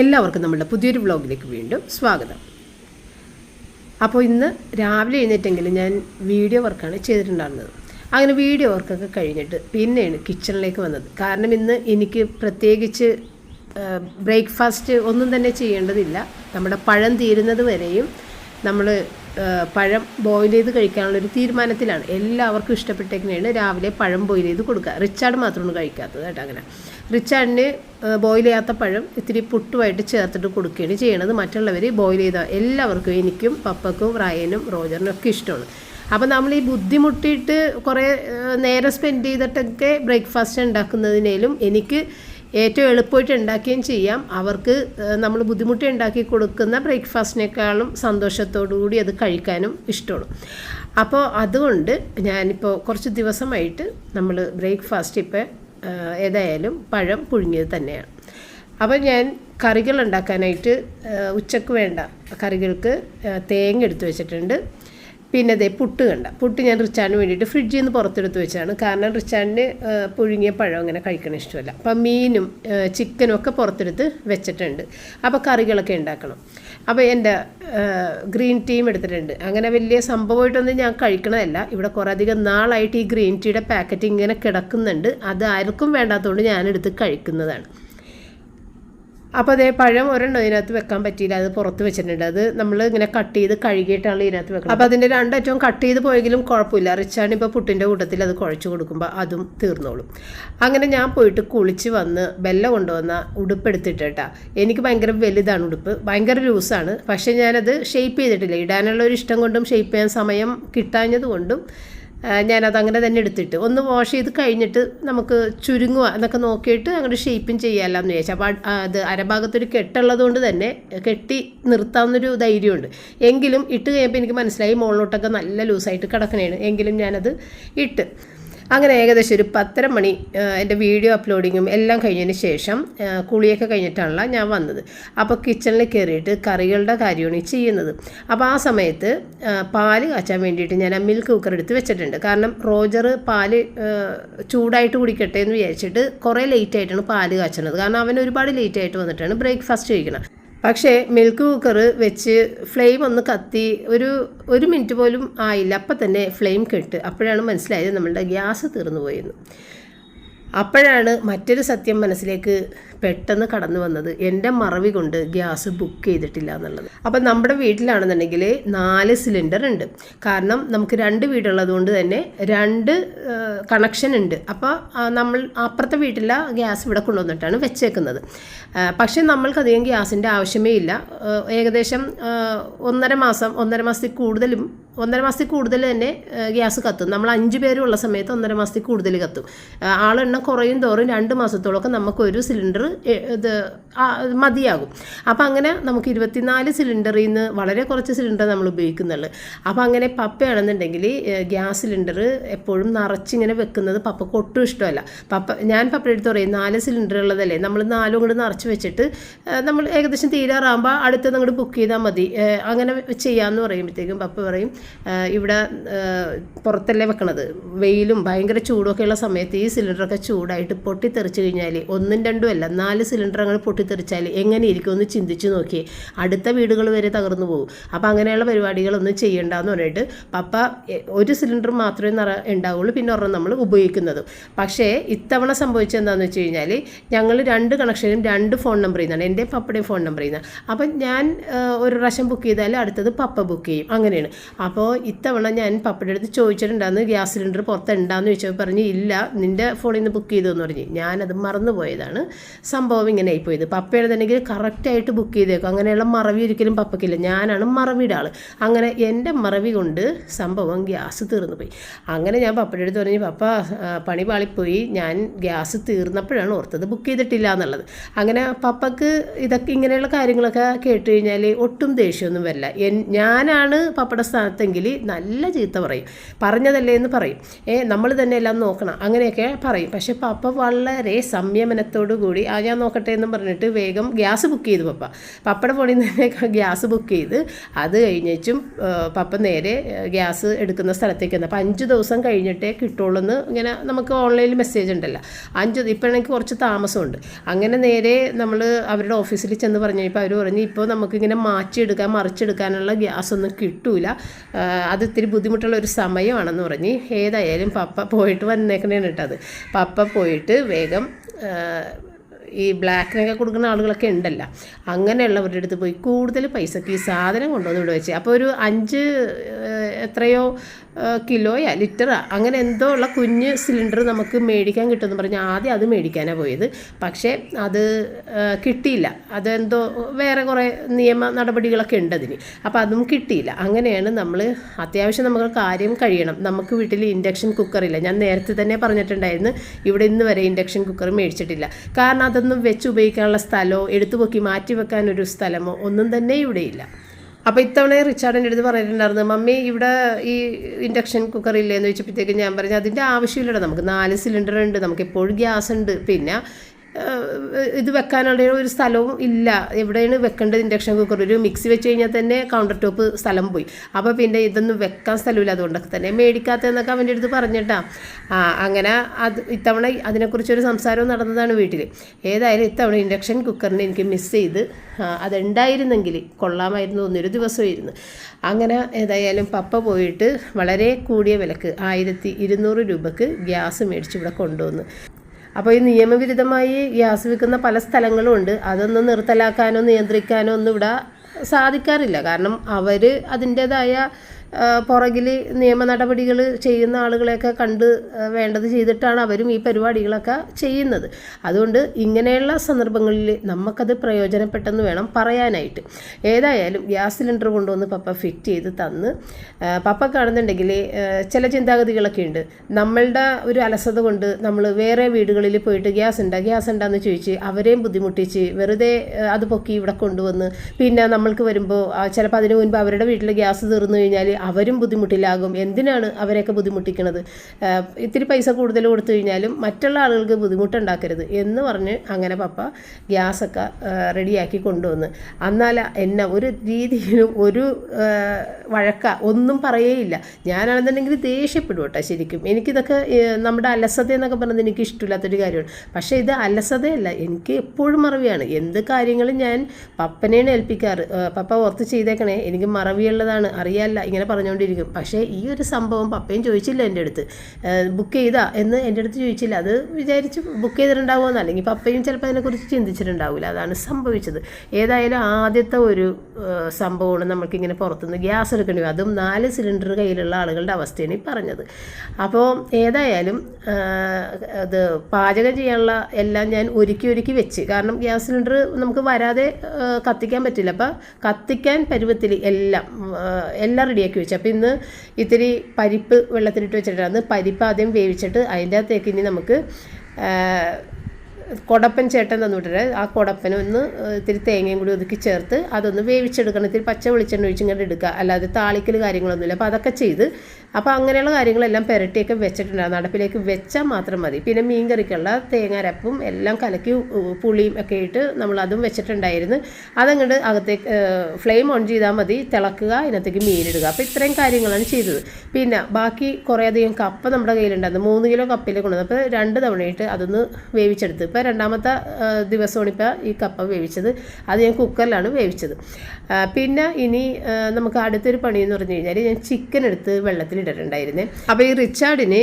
എല്ലാവർക്കും നമ്മുടെ പുതിയൊരു വ്ളോഗിലേക്ക് വീണ്ടും സ്വാഗതം. അപ്പോൾ ഇന്ന് രാവിലെ എഴുന്നേറ്റെങ്കിലും ഞാൻ വീഡിയോ വർക്കാണ് ചെയ്തിട്ടുണ്ടായിരുന്നത്. അങ്ങനെ വീഡിയോ വർക്കൊക്കെ കഴിഞ്ഞിട്ട് പിന്നെയാണ് കിച്ചണിലേക്ക് വന്നത്. കാരണം ഇന്ന് എനിക്ക് പ്രത്യേകിച്ച് ബ്രേക്ക്ഫാസ്റ്റ് ഒന്നും തന്നെ ചെയ്യേണ്ടതില്ല. നമ്മുടെ പഴം തീരുന്നത് വരെയും നമ്മൾ പഴം ബോയിൽ ചെയ്ത് കഴിക്കാനുള്ളൊരു തീരുമാനത്തിലാണ്. എല്ലാവർക്കും ഇഷ്ടപ്പെട്ടേക്കിനെയാണ് രാവിലെ പഴം ബോയിൽ ചെയ്ത് കൊടുക്കുക. റിച്ചാർഡ് മാത്രമാണ് കഴിക്കാത്തത് കേട്ടോ അങ്ങനെ. റിച്ചാർഡിന് ബോയിൽ ചെയ്യാത്ത പഴം ഇത്തിരി പുട്ടുമായിട്ട് ചേർത്തിട്ട് കൊടുക്കുകയാണ് ചെയ്യണത്. മറ്റുള്ളവർ ബോയിൽ ചെയ്ത എല്ലാവർക്കും എനിക്കും പപ്പക്കും റയനും റോജറിനും ഒക്കെ ഇഷ്ടമാണ്. അപ്പോൾ നമ്മൾ ഈ ബുദ്ധിമുട്ടിയിട്ട് കുറേ നേരം സ്പെൻഡ് ചെയ്തിട്ടൊക്കെ ബ്രേക്ക്ഫാസ്റ്റ് ഉണ്ടാക്കുന്നതിനേലും എനിക്ക് ഏറ്റവും എളുപ്പമായിട്ട് ഉണ്ടാക്കുകയും ചെയ്യാം. അവർക്ക് നമ്മൾ ബുദ്ധിമുട്ടി ഉണ്ടാക്കി കൊടുക്കുന്ന ബ്രേക്ക്ഫാസ്റ്റിനേക്കാളും സന്തോഷത്തോടു കൂടി അത് കഴിക്കാനും ഇഷ്ടമാണ്. അപ്പോൾ അതുകൊണ്ട് ഞാനിപ്പോൾ കുറച്ച് ദിവസമായിട്ട് നമ്മൾ ബ്രേക്ക്ഫാസ്റ്റ് ഇപ്പോൾ ഏതായാലും പഴം പുഴുങ്ങിയത് തന്നെയാണ്. അപ്പോൾ ഞാൻ കറികൾ ഉണ്ടാക്കാനായിട്ട് ഉച്ചയ്ക്ക് വേണ്ട കറികൾക്ക് തേങ്ങ എടുത്തു വെച്ചിട്ടുണ്ട്. പിന്നെ അതേ പുട്ട് കണ്ട. പുട്ട് ഞാൻ റിച്ചാർഡിന് വേണ്ടിയിട്ട് ഫ്രിഡ്ജിൽ നിന്ന് പുറത്തെടുത്ത് വെച്ചാണ്. കാരണം റിച്ചാണിന് പുഴുങ്ങിയ പഴം അങ്ങനെ കഴിക്കണ ഇഷ്ടമല്ല. അപ്പം മീനും ചിക്കനും ഒക്കെ പുറത്തെടുത്ത് വെച്ചിട്ടുണ്ട്. അപ്പോൾ കറികളൊക്കെ ഉണ്ടാക്കണം. അപ്പോൾ എന്റെ ഗ്രീൻ ടീം എടുത്തിട്ടുണ്ട്. അങ്ങനെ വലിയ സംഭവമായിട്ടൊന്നും ഞാൻ കഴിക്കണതല്ല. ഇവിടെ കുറേ അധികം നാളായിട്ട് ഈ ഗ്രീൻ ടീയുടെ പാക്കറ്റ് ഇങ്ങനെ കിടക്കുന്നുണ്ട്. അത് ആർക്കും വേണ്ടാത്തതുകൊണ്ട് ഞാനെടുത്ത് കഴിക്കുന്നതാണ്. അപ്പോൾ അതേ പഴം ഒരെണ്ണം ഇതിനകത്ത് വെക്കാൻ പറ്റിയില്ല. അത് പുറത്ത് വെച്ചിട്ടുണ്ട്. അത് നമ്മൾ ഇങ്ങനെ കട്ട് ചെയ്ത് കഴുകിയിട്ടാണ് ഇതിനകത്ത് വെക്കുന്നത് അപ്പോൾ അതിന്റെ രണ്ടറ്റവും കട്ട് ചെയ്ത് പോയെങ്കിലും കുഴപ്പമില്ല. റിച്ചാണ് ഇപ്പോൾ പുട്ടിന്റെ കൂട്ടത്തിൽ അത് കുഴച്ച് കൊടുക്കുമ്പോൾ അതും തീർന്നോളും. അങ്ങനെ ഞാൻ പോയിട്ട് കുളിച്ച് വന്ന് ബെല്ല കൊണ്ടുവന്ന ഉടുപ്പെടുത്തിട്ട് കേട്ടാ എനിക്ക് ഭയങ്കര വലുതാണ് ഉടുപ്പ്. ഭയങ്കര ലൂസാണ്. പക്ഷേ ഞാനത് ഷേപ്പ് ചെയ്തിട്ടില്ല. ഇടാനുള്ള ഒരു ഇഷ്ടം കൊണ്ടും ഷേപ്പ് ചെയ്യാൻ സമയം കിട്ടാഞ്ഞത് കൊണ്ടും ഞാനത് അങ്ങനെ തന്നെ എടുത്തിട്ട് ഒന്ന് വാഷ് ചെയ്ത് കഴിഞ്ഞിട്ട് നമുക്ക് ചുരുങ്ങുക എന്നൊക്കെ നോക്കിയിട്ട് അങ്ങനെ ഷേപ്പും ചെയ്യാമല്ലോ എന്ന് ചോദിച്ചാൽ അപ്പോൾ അത് അരഭാഗത്തൊരു കെട്ടുള്ളത് കൊണ്ട് തന്നെ കെട്ടി നിർത്താവുന്നൊരു ധൈര്യമുണ്ട്. എങ്കിലും ഇട്ട് കഴിയുമ്പോൾ എനിക്ക് മനസ്സിലായി മുകളിലോട്ടൊക്കെ നല്ല ലൂസായിട്ട് കിടക്കണേണ് എങ്കിലും ഞാനത് ഇട്ട് അങ്ങനെ ഏകദേശം ഒരു പത്തര മണി എന്റെ വീഡിയോ അപ്ലോഡിങ്ങും എല്ലാം കഴിഞ്ഞതിന് ശേഷം കുളിയൊക്കെ കഴിഞ്ഞിട്ടാണല്ലോ ഞാൻ വന്നത്. അപ്പോൾ കിച്ചണിൽ കയറിയിട്ട് കറികളുടെ കാര്യമാണ് ചെയ്യുന്നത്. അപ്പോൾ ആ സമയത്ത് പാൽ കാച്ചാൻ വേണ്ടിയിട്ട് ഞാൻ ആ മിൽക്ക് കുക്കർ എടുത്ത് വെച്ചിട്ടുണ്ട്. കാരണം റോജർ പാൽ ചൂടായിട്ട് കുടിക്കട്ടെ എന്ന് വിചാരിച്ചിട്ട് കുറേ ലേറ്റ് ആയിട്ടാണ് പാൽ കാച്ചണത് കാരണം അവൻ ഒരുപാട് ലേറ്റ് ആയിട്ട് വന്നിട്ടാണ് ബ്രേക്ക്ഫാസ്റ്റ് കഴിക്കണം പക്ഷേ മിൽക്ക് കുക്കർ വെച്ച് ഫ്ലെയിം ഒന്ന് കത്തി ഒരു ഒരു മിനിറ്റ് പോലും ആയില്ല. അപ്പം തന്നെ ഫ്ലെയിം കെട്ട്. അപ്പോഴാണ് മനസ്സിലായത് നമ്മളുടെ ഗ്യാസ് തീർന്നു പോയെന്ന്. അപ്പോഴാണ് മറ്റൊരു സത്യം മനസ്സിലേക്ക് പെട്ടെന്ന് കടന്നു വന്നത് എന്റെ മറവി കൊണ്ട് ഗ്യാസ് ബുക്ക് ചെയ്തിട്ടില്ല എന്നുള്ളത്. അപ്പം നമ്മുടെ വീട്ടിലാണെന്നുണ്ടെങ്കിൽ നാല് സിലിണ്ടർ ഉണ്ട്. കാരണം നമുക്ക് രണ്ട് വീടുള്ളത് കൊണ്ട് തന്നെ രണ്ട് കണക്ഷൻ ഉണ്ട്. അപ്പോൾ നമ്മൾ അപ്പുറത്തെ വീട്ടിലെ ഗ്യാസ് ഇവിടെ കൊണ്ടുവന്നിട്ടാണ് വെച്ചേക്കുന്നത്. പക്ഷേ നമ്മൾക്കധികം ഗ്യാസിന്റെ ആവശ്യമേ ഇല്ല. ഏകദേശം ഒന്നര മാസം ഒന്നര മാസത്തിൽ കൂടുതലും ഒന്നര മാസത്തിൽ കൂടുതൽ തന്നെ ഗ്യാസ് കത്തും. നമ്മൾ അഞ്ച് പേരുള്ള സമയത്ത് ഒന്നര മാസത്തിൽ കൂടുതൽ കത്തും. ആളെണ്ണം കുറയും തോറും രണ്ട് മാസത്തോളമൊക്കെ നമുക്ക് ഒരു സിലിണ്ടർ ഇത് മതിയാകും. അപ്പോൾ അങ്ങനെ നമുക്ക് ഇരുപത്തിനാല് സിലിണ്ടറിൽ നിന്ന് വളരെ കുറച്ച് സിലിണ്ടർ നമ്മൾ ഉപയോഗിക്കുന്നുള്ളൂ. അപ്പോൾ അങ്ങനെ പപ്പയാണെന്നുണ്ടെങ്കിൽ ഗ്യാസ് സിലിണ്ടർ എപ്പോഴും നിറച്ചിങ്ങനെ വെക്കുന്നത് പപ്പക്ക് ഒട്ടും ഇഷ്ടമല്ല. പപ്പ ഞാൻ പപ്പയുടെ അടുത്ത് പറയും നാല് സിലിണ്ടർ ഉള്ളതല്ലേ? നമ്മൾ നാലും കൂടെ നിറച്ച് വെച്ചിട്ട് നമ്മൾ ഏകദേശം തീരാറാകുമ്പോൾ അടുത്തത് അങ്ങോട്ട് ബുക്ക് ചെയ്താൽ മതി. അങ്ങനെ ചെയ്യാമെന്ന് പറയുമ്പോഴത്തേക്കും പപ്പ പറയും ഇവിടെ പുറത്തല്ലേ വെക്കണത്? വെയിലും ഭയങ്കര ചൂടൊക്കെയുള്ള സമയത്ത് ഈ സിലിണ്ടറൊക്കെ ചൂടായിട്ട് പൊട്ടിത്തെറിച്ച് കഴിഞ്ഞാൽ ഒന്നും രണ്ടും അല്ല നാല് സിലിണ്ടർ അങ്ങനെ പൊട്ടിത്തെറിച്ചാൽ എങ്ങനെ ഇരിക്കും ഒന്ന് ചിന്തിച്ച് നോക്കിയേ അടുത്ത വീടുകൾ വരെ തകർന്നു പോകും. അപ്പോൾ അങ്ങനെയുള്ള പരിപാടികളൊന്നും ചെയ്യണ്ടെന്ന് പറഞ്ഞിട്ട് പപ്പ ഒരു സിലിണ്ടർ മാത്രമേ നിറ ഉണ്ടാവുള്ളൂ. പിന്നെ ഒരെണ്ണം നമ്മൾ ഉപയോഗിക്കുന്നത്. പക്ഷേ ഇത്തവണ സംഭവിച്ചത് എന്താണെന്ന് വെച്ച് കഴിഞ്ഞാൽ ഞങ്ങൾ രണ്ട് കണക്ഷനും രണ്ട് ഫോൺ നമ്പറിൽ നിന്നാണ്. എന്റെ പപ്പയുടെയും ഫോൺ നമ്പറിൽ നിന്നാണ്. അപ്പം ഞാൻ ഒരു പ്രാവശ്യം ബുക്ക് ചെയ്താൽ അടുത്തത് പപ്പ ബുക്ക് ചെയ്യും. അങ്ങനെയാണ്. അപ്പോൾ ഇത്തവണ ഞാൻ പപ്പയുടെ അടുത്ത് ചോദിച്ചിട്ടുണ്ടായിരുന്നു ഗ്യാസ് സിലിണ്ടർ പുറത്തുണ്ടാന്ന് ചോദിച്ചപ്പോൾ പറഞ്ഞ് ഇല്ല നിന്റെ ഫോണിൽ നിന്ന് ബുക്ക് ചെയ്തു? എന്ന് പറഞ്ഞ്. ഞാനത് മറന്നുപോയതാണ്. സംഭവം ഇങ്ങനെ ആയിപ്പോയത് പപ്പ എഴുതണമെങ്കിൽ കറക്റ്റായിട്ട് ബുക്ക് ചെയ്തേക്കും. അങ്ങനെയുള്ള മറവി ഒരിക്കലും പപ്പയ്ക്കില്ല. ഞാനാണ് മറവിയുടെ ആൾ അങ്ങനെ എന്റെ മറവി കൊണ്ട് സംഭവം ഗ്യാസ് തീർന്നു പോയി. അങ്ങനെ ഞാൻ പപ്പയുടെ അടുത്ത് പറഞ്ഞു പപ്പ പണി പാളിപ്പോയി. ഞാൻ ഗ്യാസ് തീർന്നപ്പോഴാണ് ഓർത്തത് ബുക്ക് ചെയ്തിട്ടില്ല എന്നുള്ളത്. അങ്ങനെ പപ്പക്ക് ഇതൊക്കെ ഇങ്ങനെയുള്ള കാര്യങ്ങളൊക്കെ കേട്ട് കഴിഞ്ഞാൽ ഒട്ടും ദേഷ്യമൊന്നും വരില്ല. ഞാനാണ് പപ്പയുടെ സ്ഥാനത്തെങ്കിൽ നല്ല ചീത്ത പറയും. പറഞ്ഞതല്ലേ എന്ന് പറയും. ഏ നമ്മൾ തന്നെ എല്ലാം നോക്കണം. അങ്ങനെയൊക്കെ പറയും. പക്ഷെ പപ്പ വളരെ സംയമനത്തോടു കൂടി ആ ഞാൻ നോക്കട്ടെ എന്നും പറഞ്ഞിട്ട് വേഗം ഗ്യാസ് ബുക്ക് ചെയ്തു പപ്പ. പപ്പയുടെ ഫോണിൽ നിന്ന് ഗ്യാസ് ബുക്ക് ചെയ്ത് അത് കഴിഞ്ഞേച്ചും പപ്പ നേരെ ഗ്യാസ് എടുക്കുന്ന സ്ഥലത്തേക്ക് വന്നു. അപ്പോൾ അഞ്ച് ദിവസം കഴിഞ്ഞിട്ടേ കിട്ടുള്ളൂ എന്ന് ഇങ്ങനെ നമുക്ക് ഓൺലൈനിൽ മെസ്സേജ് ഉണ്ടല്ലോ. അഞ്ച് ഇപ്പോൾ എനിക്ക് കുറച്ച് താമസമുണ്ട്. അങ്ങനെ നേരെ നമ്മൾ അവരുടെ ഓഫീസിൽ ചെന്ന് പറഞ്ഞു. ഇപ്പോൾ അവർ പറഞ്ഞു ഇപ്പോൾ നമുക്കിങ്ങനെ മാറ്റിയെടുക്കാൻ മറിച്ചെടുക്കാനുള്ള ഗ്യാസ് ഒന്നും കിട്ടൂല. അത് ഇത്തിരി ബുദ്ധിമുട്ടുള്ള ഒരു സമയമാണെന്ന് പറഞ്ഞ് ഏതായാലും പപ്പ പോയിട്ട് വന്നേക്കണേണ് കേട്ടത് പപ്പ പോയിട്ട് വേഗം ഈ ബ്ലാക്കിനൊക്കെ കൊടുക്കുന്ന ആളുകളൊക്കെ ഉണ്ടല്ലോ. അങ്ങനെയുള്ളവരുടെ അടുത്ത് പോയി കൂടുതൽ പൈസക്ക് ഈ സാധനം കൊണ്ടുവന്ന് ഇവിടെ വെച്ച്. അപ്പോൾ ഒരു അഞ്ച് എത്രയോ കിലോയാ ലിറ്ററാ. അങ്ങനെ എന്തോ ഉള്ള കുഞ്ഞ് സിലിണ്ടർ നമുക്ക് മേടിക്കാൻ കിട്ടുമെന്ന് പറഞ്ഞ് ആദ്യം അത് മേടിക്കാനാണ് പോയത്. പക്ഷേ അത് കിട്ടിയില്ല. അതെന്തോ വേറെ കുറേ നിയമ നടപടികളൊക്കെ ഉണ്ട് അതിന്. അപ്പോൾ അതും കിട്ടിയില്ല. അങ്ങനെയാണ് നമ്മൾ അത്യാവശ്യം നമ്മൾ കാര്യം കഴിയണം. നമുക്ക് വീട്ടിൽ ഇൻഡക്ഷൻ കുക്കറില്ല. ഞാൻ നേരത്തെ തന്നെ പറഞ്ഞിട്ടുണ്ടായിരുന്നു ഇവിടെ ഇന്ന് വരെ ഇൻഡക്ഷൻ കുക്കർ മേടിച്ചിട്ടില്ല. കാരണം അതൊന്നും വെച്ച് ഉപയോഗിക്കാനുള്ള സ്ഥലമോ എടുത്തു പൊക്കി മാറ്റി വെക്കാനൊരു സ്ഥലമോ ഒന്നും തന്നെ ഇവിടെയില്ല അപ്പോൾ ഇത്തവണ റിച്ചാർഡിന്റെ അടുത്ത് പറഞ്ഞിട്ടുണ്ടായിരുന്നു മമ്മി ഇവിടെ ഈ ഇൻഡക്ഷൻ കുക്കർ ഇല്ലേന്ന് ചോദിച്ചപ്പോഴത്തേക്ക് ഞാൻ പറഞ്ഞു അതിന്റെ ആവശ്യമില്ലട നമുക്ക് നാല് സിലിണ്ടർ ഉണ്ട് നമുക്ക് എപ്പോഴും ഗ്യാസ് ഉണ്ട്. പിന്നെ ഇത് വെക്കാനുള്ള ഒരു സ്ഥലവും ഇല്ല. എവിടെയാണ് വെക്കേണ്ടത് ഇൻഡക്ഷൻ കുക്കർ? ഒരു മിക്സി വെച്ച് കഴിഞ്ഞാൽ തന്നെ കൗണ്ടർ ടോപ്പ് സ്ഥലം പോയി. അപ്പോൾ പിന്നെ ഇതൊന്നും വെക്കാൻ സ്ഥലമില്ല അതുകൊണ്ടൊക്കെ തന്നെ. മേടിക്കാത്തതെന്നൊക്കെ അവന്റെ അടുത്ത് പറഞ്ഞിട്ടാ. ആ അങ്ങനെ അത് ഇത്തവണ അതിനെക്കുറിച്ചൊരു സംസാരവും നടന്നതാണ് വീട്ടിൽ ഏതായാലും ഇത്തവണ ഇൻഡക്ഷൻ കുക്കറിനെ എനിക്ക് മിസ് ചെയ്ത് അതുണ്ടായിരുന്നെങ്കിൽ കൊള്ളാമായിരുന്നു ഒന്നൊരു ദിവസമായിരുന്നു. അങ്ങനെ ഏതായാലും പപ്പ പോയിട്ട് വളരെ കൂടിയ വിലക്ക് ആയിരത്തി ഇരുന്നൂറ് രൂപക്ക് ഗ്യാസ് മേടിച്ച് ഇവിടെ കൊണ്ടുവന്നു. അപ്പോൾ ഈ നിയമവിരുദ്ധമായി ഗ്യാസ് വിൽക്കുന്ന പല സ്ഥലങ്ങളും ഉണ്ട്. അതൊന്നും നിർത്തലാക്കാനോ നിയന്ത്രിക്കാനോ ഒന്നും ഇവിടെ സാധിക്കാറില്ല. കാരണം അവർ അതിന്റേതായ പുറകിൽ നിയമ നടപടികൾ ചെയ്യുന്ന ആളുകളെയൊക്കെ കണ്ട് വേണ്ടത് ചെയ്തിട്ടാണ് അവരും ഈ പരിപാടികളൊക്കെ ചെയ്യുന്നത്. അതുകൊണ്ട് ഇങ്ങനെയുള്ള സന്ദർഭങ്ങളിൽ നമുക്കത് പ്രയോജനപ്പെട്ടെന്ന് വേണം പറയാനായിട്ട്. ഏതായാലും ഗ്യാസ് സിലിണ്ടർ കൊണ്ടുവന്ന് പപ്പ ഫിറ്റ് ചെയ്ത് തന്ന്. പപ്പ കാണുന്നുണ്ടെങ്കിൽ ചില ചിന്താഗതികളൊക്കെ ഉണ്ട്. നമ്മളുടെ ഒരു അലസത കൊണ്ട് നമ്മൾ വേറെ വീടുകളിൽ പോയിട്ട് ഗ്യാസ് ഉണ്ടാ ഗ്യാസ് ഉണ്ടാന്ന് ചോദിച്ച് അവരെയും ബുദ്ധിമുട്ടിച്ച് വെറുതെ അത് പൊക്കി ഇവിടെ കൊണ്ടുവന്ന് പിന്നെ നമ്മൾക്ക് വരുമ്പോൾ ചിലപ്പോൾ അതിന് മുൻപ് അവരുടെ വീട്ടിൽ ഗ്യാസ് തീർന്നു കഴിഞ്ഞാൽ അവരും ബുദ്ധിമുട്ടിലാകും. എന്തിനാണ് അവരെയൊക്കെ ബുദ്ധിമുട്ടിക്കുന്നത് ഇത്തിരി പൈസ കൂടുതൽ കൊടുത്തു കഴിഞ്ഞാലും മറ്റുള്ള ആളുകൾക്ക് ബുദ്ധിമുട്ടുണ്ടാക്കരുത് എന്ന് പറഞ്ഞ് അങ്ങനെ പപ്പ ഗ്യാസൊക്കെ റെഡിയാക്കി കൊണ്ടുവന്ന്. എന്നാൽ എന്നെ ഒരു രീതിയിലും ഒരു വഴക്ക ഒന്നും പറയേയില്ല. ഞാനാണെന്നുണ്ടെങ്കിൽ ദേഷ്യപ്പെടും കേട്ടോ ശരിക്കും. എനിക്കിതൊക്കെ നമ്മുടെ അലസത എന്നൊക്കെ പറയുന്നത് എനിക്ക് ഇഷ്ടമില്ലാത്തൊരു കാര്യമാണ്. പക്ഷേ ഇത് അലസതയല്ല എനിക്ക് എപ്പോഴും മറവിയാണ്. എന്ത് കാര്യങ്ങളും ഞാൻ പപ്പനെയാണ് ഏൽപ്പിക്കാറ്. പപ്പ ഓർത്ത് ചെയ്തേക്കണേ എനിക്ക് മറവിയുള്ളതാണ് അറിയാല്ല ഇങ്ങനെ പറഞ്ഞുകൊണ്ടിരിക്കും. പക്ഷേ ഈ ഒരു സംഭവം പപ്പയും ചോദിച്ചില്ല എന്റെ അടുത്ത്. ബുക്ക് ചെയ്താ എന്ന് എന്റെ അടുത്ത് ചോദിച്ചില്ല. അത് വിചാരിച്ച് ബുക്ക് ചെയ്തിട്ടുണ്ടാവുമെന്ന്. അല്ലെങ്കിൽ പപ്പയും ചിലപ്പോൾ അതിനെക്കുറിച്ച് ചിന്തിച്ചിട്ടുണ്ടാവില്ല അതാണ് സംഭവിച്ചത്. ഏതായാലും ആദ്യത്തെ ഒരു സംഭവമാണ് നമുക്കിങ്ങനെ പുറത്തുനിന്ന് ഗ്യാസ് എടുക്കേണ്ടി വരും. അതും നാല് സിലിണ്ടർ കയ്യിലുള്ള ആളുകളുടെ അവസ്ഥയാണ് ഈ പറഞ്ഞത്. അപ്പോൾ ഏതായാലും അത് പാചകം ചെയ്യാനുള്ള എല്ലാം ഞാൻ ഒരുക്കി ഒരുക്കി വെച്ച്. കാരണം ഗ്യാസ് സിലിണ്ടർ നമുക്ക് വരാതെ കത്തിക്കാൻ പറ്റില്ല. അപ്പോൾ കത്തിക്കാൻ പരുവത്തിൽ എല്ലാം എല്ലാം റെഡിയാക്കി വെച്ചു അപ്പോൾ ഇന്ന് ഇത്തിരി പരിപ്പ് വെള്ളത്തിലിട്ട് വെച്ചിട്ടാണ് പരിപ്പ് ആദ്യം വേവിച്ചിട്ട് അതിന്റെ അകത്തേക്ക് ഇനി നമുക്ക് കൊടപ്പൻ ചേട്ടൻ തന്നിട്ട് ആ കൊടപ്പന ഒന്ന് ഇത്തിരി തേങ്ങയും കൂടി ഒതുക്കി ചേർത്ത് അതൊന്ന് വേവിച്ചെടുക്കണം. ഇത്തിരി പച്ച വെളിച്ചെണ്ണ ഒഴിച്ച് ഇങ്ങനെ എടുക്കുക. അല്ലാതെ താളിക്കൽ കാര്യങ്ങളൊന്നുമില്ല. അപ്പോൾ അതൊക്കെ ചെയ്ത് അപ്പോൾ അങ്ങനെയുള്ള കാര്യങ്ങളെല്ലാം പുരട്ടിയൊക്കെ വെച്ചിട്ടുണ്ടാകും നടപ്പിലേക്ക് വെച്ചാൽ മാത്രം മതി. പിന്നെ മീൻ കറിക്കുള്ള തേങ്ങാരപ്പും എല്ലാം കലക്കി പുളിയും ഒക്കെ ഇട്ട് നമ്മൾ അതും വെച്ചിട്ടുണ്ടായിരുന്നു. അതങ്ങോട്ട് അകത്തേക്ക് ഫ്ലെയിം ഓൺ ചെയ്താൽ മതി. തിളക്കുക അതിനകത്തേക്ക് മീനിടുക അപ്പോൾ ഇത്രയും കാര്യങ്ങളാണ് ചെയ്തത്. പിന്നെ ബാക്കി കുറേ അധികം കപ്പ നമ്മുടെ കയ്യിലുണ്ടായിരുന്നു മൂന്ന് കിലോ കപ്പയിൽ കൊണ്ടുവന്നു. അപ്പോൾ രണ്ട് തവണയായിട്ട് അതൊന്ന് വേവിച്ചെടുത്ത്. ഇപ്പോൾ രണ്ടാമത്തെ ദിവസമാണ് ഇപ്പോൾ ഈ കപ്പ വേവിച്ചത്. അത് ഞാൻ കുക്കറിലാണ് വേവിച്ചത്. പിന്നെ ഇനി നമുക്ക് അടുത്തൊരു പണി എന്ന് പറഞ്ഞു കഴിഞ്ഞാൽ ഞാൻ ചിക്കൻ എടുത്ത് വെള്ളത്തിലിട്ടിട്ടുണ്ടായിരുന്നേ അപ്പോൾ ഈ റിച്ചാർഡിന്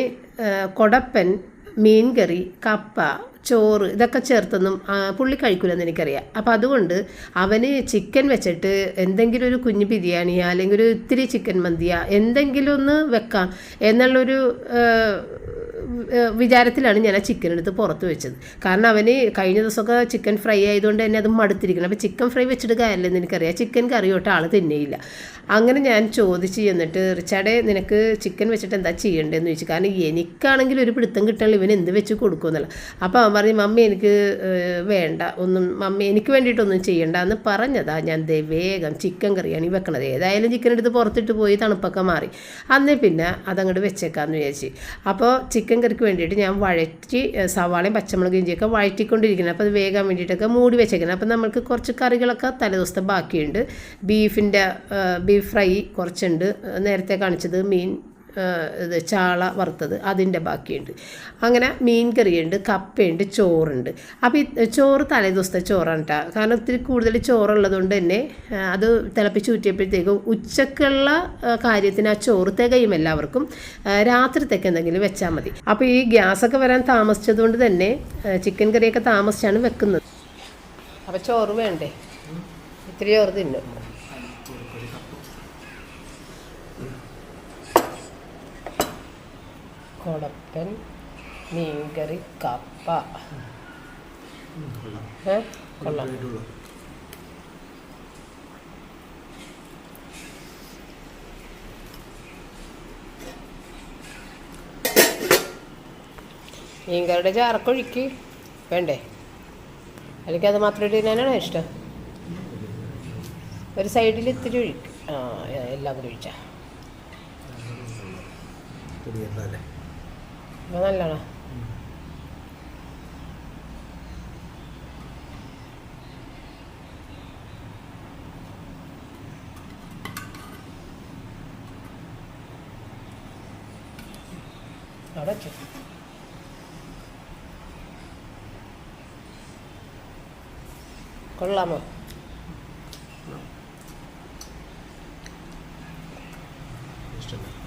കൊടപ്പൻ മീൻകറി കപ്പ ചോറ് ഇതൊക്കെ ചേർത്തൊന്നും പുള്ളി കഴിക്കില്ലെന്ന് എനിക്കറിയാം. അപ്പോൾ അതുകൊണ്ട് അവന് ചിക്കൻ വെച്ചിട്ട് എന്തെങ്കിലും ഒരു കുഞ്ഞു ബിരിയാണിയ അല്ലെങ്കിൽ ഒരു ഇത്തിരി ചിക്കൻ മന്തിയാ എന്തെങ്കിലും ഒന്ന് വെക്കാം. എന്നുള്ളൊരു വിചാരത്തിലാണ് ഞാൻ ആ ചിക്കൻ എടുത്ത് പുറത്ത് വെച്ചത്. കാരണം അവന് കഴിഞ്ഞ ദിവസമൊക്കെ ചിക്കൻ ഫ്രൈ ആയതുകൊണ്ട് തന്നെ അത് മടുത്തിരിക്കണം. അപ്പോൾ ചിക്കൻ ഫ്രൈ വെച്ചിട്ട് കാര്യമില്ലെന്ന് എനിക്കറിയാം. ചിക്കൻ കറി തൊട്ട് ആൾ തിന്നയില്ല. അങ്ങനെ ഞാൻ ചോദിച്ച് എന്നിട്ട് റിച്ചാടെ നിനക്ക് ചിക്കൻ വെച്ചിട്ട് എന്താ ചെയ്യേണ്ടതെന്ന് ചോദിച്ചു. കാരണം എനിക്കാണെങ്കിൽ ഒരു പിടുത്തം കിട്ടണില്ല. ഇവൻ എന്ത് വെച്ച് കൊടുക്കുമെന്നല്ല അപ്പോൾ അവൻ പറഞ്ഞു മമ്മി എനിക്ക് വേണ്ട. ഒന്നും മമ്മി എനിക്ക് വേണ്ടിയിട്ടൊന്നും ചെയ്യണ്ട എന്ന് പറഞ്ഞതാ ഞാൻ ദേ വേഗം ചിക്കൻ കറിയാണ് ഈ വെക്കണത്. ഏതായാലും ചിക്കൻ എടുത്ത് പുറത്തിട്ട് പോയി തണുപ്പൊക്കെ മാറി. അന്നേ പിന്നെ അതങ്ങോട്ട് വെച്ചേക്കാമെന്ന് വിചാരിച്ച്. അപ്പോൾ ചിക്കൻ ചിക്കൻ കറിക്ക് വേണ്ടിയിട്ട് ഞാൻ വഴറ്റി സവാളയും പച്ചമുളകും ഇഞ്ചിയൊക്കെ വഴറ്റിക്കൊണ്ടിരിക്കുന്നത് അപ്പോൾ അത് വേകാൻ വേണ്ടിയിട്ടൊക്കെ മൂടി വെച്ചേക്കുന്നത് അപ്പോൾ നമ്മൾക്ക് കുറച്ച് കറികളൊക്കെ തലേദിവസത്തെ ബാക്കിയുണ്ട്. ബീഫിന്റെ ബീഫ് ഫ്രൈ കുറച്ചുണ്ട്. നേരത്തെ കാണിച്ചത് മീൻ ഇത് ചാള വറുത്തത് അതിന്റെ ബാക്കിയുണ്ട്. അങ്ങനെ മീൻ കറിയുണ്ട് കപ്പയുണ്ട് ചോറുണ്ട്. അപ്പോൾ ഈ ചോറ് തലേദിവസത്തെ ചോറാണ് കേട്ടോ കാരണം ഒത്തിരി കൂടുതൽ ചോറുള്ളത് കൊണ്ട് തന്നെ അത് തിളപ്പിച്ച് ഊറ്റിയപ്പോഴത്തേക്കും ഉച്ചക്കുള്ള കാര്യത്തിന് ആ ചോറ് തികയും എല്ലാവർക്കും. രാത്രിത്തേക്ക് എന്തെങ്കിലും വെച്ചാൽ മതി. അപ്പോൾ ഈ ഗ്യാസൊക്കെ വരാൻ താമസിച്ചതുകൊണ്ട് തന്നെ ചിക്കൻ കറിയൊക്കെ താമസിച്ചാണ് വെക്കുന്നത്. അപ്പോൾ ചോറ് വേണ്ടേ? ഇത്തിരി ചോറ് തിന്നും. കൊടപ്പൻ മീൻകറി കപ്പ. കൊള്ളാം. മീൻകറിയുടെ ചാർക്കൊഴിക്ക് വേണ്ടേ? അല്ലെങ്കിൽ അത് മാത്രം ഇടുന്നതിനാണോ ഇഷ്ടം? ഒരു സൈഡിൽ ഇത്തിരി ഒഴിക്കും. ആ എല്ലാം കൂടി ഒഴിച്ചാ. പൊടിയല്ലേ അപ്പോൾ നല്ലോണം അവിടെ കൊള്ളാമോ ഇഷ്ടമല്ല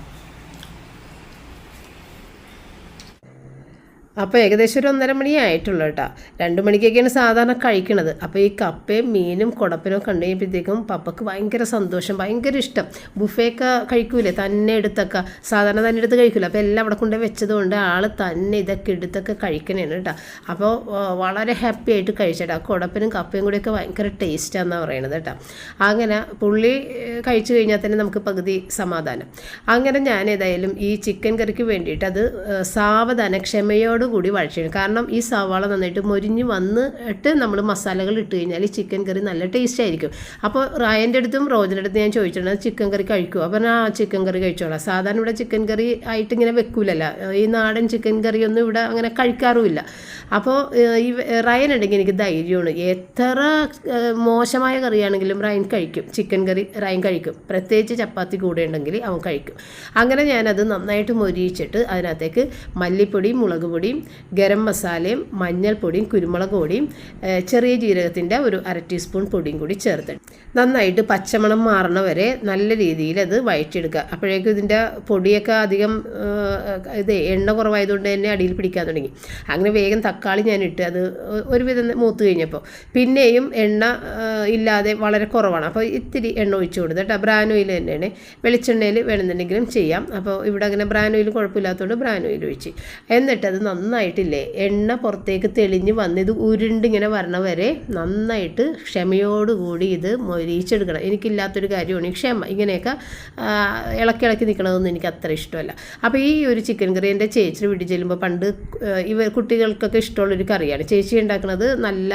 അപ്പോൾ ഏകദേശം ഒരു ഒന്നര മണി ആയിട്ടുള്ളൂ കേട്ടോ. രണ്ട് മണിക്കൊക്കെയാണ് സാധാരണ കഴിക്കണത്. അപ്പോൾ ഈ കപ്പയും മീനും കുടപ്പിനും കണ്ടു കഴിയുമ്പോഴത്തേക്കും പപ്പക്ക് ഭയങ്കര സന്തോഷം ഭയങ്കര ഇഷ്ടം. ബുഫയൊക്കെ കഴിക്കൂലേ? തന്നെ എടുത്തൊക്കെ. സാധാരണ തന്നെ എടുത്ത് കഴിക്കൂല. അപ്പോൾ എല്ലാം അവിടെ കൊണ്ട് വെച്ചതുകൊണ്ട് ആൾ തന്നെ ഇതൊക്കെ എടുത്തൊക്കെ കഴിക്കണേണ് കേട്ടോ. അപ്പോൾ വളരെ ഹാപ്പി ആയിട്ട് കഴിച്ചേട്ടാ. കുടപ്പിനും കപ്പയും കൂടിയൊക്കെ ഭയങ്കര ടേസ്റ്റാണെന്നാണ് പറയണത് കേട്ടോ. അങ്ങനെ പുള്ളി കഴിച്ചു കഴിഞ്ഞാൽ തന്നെ നമുക്ക് പകുതി സമാധാനം. അങ്ങനെ ഞാൻ ഏതായാലും ഈ ചിക്കൻ കറിക്ക് വേണ്ടിയിട്ട് അത് സാവധാന സാവധാന ക്ഷമയോടുകൂടി വഴച്ചു കാരണം ഈ സവാള നന്നായിട്ട് മൊരിഞ്ഞ് വന്നിട്ട് നമ്മൾ മസാലകൾ ഇട്ട് കഴിഞ്ഞാൽ ചിക്കൻ കറി നല്ല ടേസ്റ്റ് ആയിരിക്കും. അപ്പോൾ റായന്റെ അടുത്തും റോജിന്റെ അടുത്തും ഞാൻ ചോദിച്ചിട്ടുണ്ട് ചിക്കൻ കറി കഴിക്കുമോ അപ്പോൾ ആ ചിക്കൻ കറി കഴിച്ചോളാം. സാധാരണ ഇവിടെ ചിക്കൻ കറി ആയിട്ട് ഇങ്ങനെ വെക്കൂലല്ല. ഈ നാടൻ ചിക്കൻ കറിയൊന്നും ഇവിടെ അങ്ങനെ കഴിക്കാറുമില്ല. അപ്പോൾ ഈ റയൻ ഉണ്ടെങ്കിൽ എനിക്ക് ധൈര്യമാണ്. എത്ര മോശമായ കറിയാണെങ്കിലും റയൻ കഴിക്കും. ചിക്കൻ കറി റയൻ കഴിക്കും. പ്രത്യേകിച്ച് ചപ്പാത്തി കൂടെ ഉണ്ടെങ്കിൽ അവൻ കഴിക്കും. അങ്ങനെ ഞാനത് നന്നായിട്ട് മൊരിയിച്ചിട്ട് അതിനകത്തേക്ക് മല്ലിപ്പൊടിയും മുളക് പൊടിയും ഗരം മസാലയും മഞ്ഞൾപ്പൊടിയും കുരുമുളക് പൊടിയും ചെറിയ ജീരകത്തിന്റെ ഒരു അര ടീസ്പൂൺ പൊടിയും കൂടി ചേർത്തിട്ട് നന്നായിട്ട് പച്ചമണം മാറണ വരെ നല്ല രീതിയിൽ അത് വഴറ്റിയെടുക്കുക. അപ്പോഴേക്കും ഇതിന്റെ പൊടിയൊക്കെ അധികം ഇത് എണ്ണ കുറവായതുകൊണ്ട് തന്നെ അടിയിൽ പിടിക്കാൻ തുടങ്ങി. അങ്ങനെ വേഗം തക്കാളി ഞാൻ ഇട്ട് അത് ഒരുവിധം മൂത്ത് കഴിഞ്ഞപ്പോൾ. പിന്നെയും എണ്ണ ഇല്ലാതെ വളരെ കുറവാണ്. അപ്പോൾ ഇത്തിരി എണ്ണ ഒഴിച്ചു കൊടുത്ത് കേട്ടോ. ബ്രാൻ ഓയിൽ തന്നെയാണ്. വെളിച്ചെണ്ണയിൽ വേണമെന്നുണ്ടെങ്കിലും ചെയ്യാം. അപ്പോൾ ഇവിടെ അങ്ങനെ ബ്രാൻ ഓയിൽ കുഴപ്പമില്ലാത്തതുകൊണ്ട് ബ്രാൻ ഓയിൽ ഒഴിച്ച്. എന്നിട്ട് അത് നന്നായിട്ടില്ലേ എണ്ണ പുറത്തേക്ക് തെളിഞ്ഞ് വന്ന് ഇത് ഉരുണ്ടിങ്ങനെ വരണ വരെ നന്നായിട്ട് ക്ഷമയോടുകൂടി ഇത് മൊരിച്ചെടുക്കണം എനിക്കില്ലാത്തൊരു കാര്യമാണ്. ഈ ക്ഷമ ഇങ്ങനെയൊക്കെ ഇളക്കി ഇളക്കി നിൽക്കണതൊന്നും എനിക്ക് അത്ര ഇഷ്ടമല്ല. അപ്പോൾ ഈ ഒരു ചിക്കൻ കറി എന്റെ ചേച്ചി വീട്ടിൽ ചെല്ലുമ്പോൾ പണ്ട് ഇവ കുട്ടികൾക്കൊക്കെ ഇഷ്ടമുള്ളൊരു കറിയാണ്. ചേച്ചി ഉണ്ടാക്കുന്നത് നല്ല